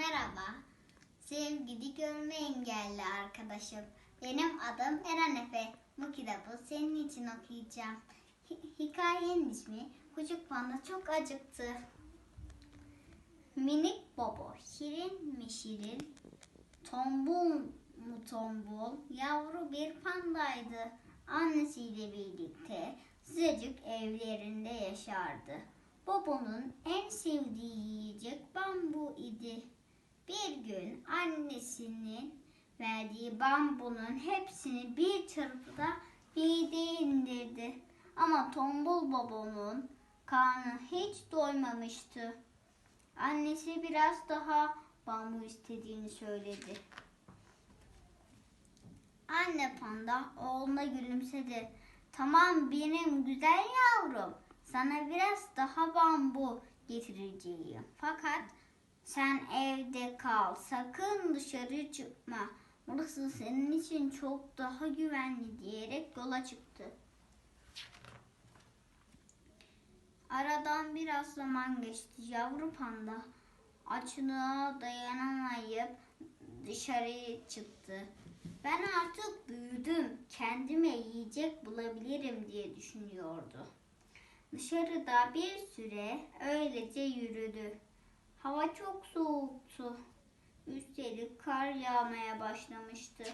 Merhaba, sevgili görme engelli arkadaşım. Benim adım Eren Efe. Bu kitabı senin için okuyacağım. Hi- hikayenin ismi Küçük Panda Çok Acıktı. Minik Bobo, şirin mi şirin, tombul mu tombul, yavru bir pandaydı. Annesiyle birlikte sıcacık evlerinde yaşardı. Bobo'nun en sevdiği yiyecek bambu idi. Bir gün annesinin verdiği bambunun hepsini bir çırpıda mideye indirdi. Ama tombul babamın karnı hiç doymamıştı. Annesi biraz daha bambu istediğini söyledi. Anne panda oğluna gülümsedi. Tamam benim güzel yavrum. Sana biraz daha bambu getireceğim. Fakat sen evde kal. Sakın dışarı çıkma. Burası senin için çok daha güvenli diyerek yola çıktı. Aradan biraz zaman geçti. Yavru panda açlığa dayanamayıp dışarıya çıktı. Ben artık büyüdüm. Kendime yiyecek bulabilirim diye düşünüyordu. Dışarıda bir süre öylece yürüdü. Hava çok soğuktu. Üstelik kar yağmaya başlamıştı.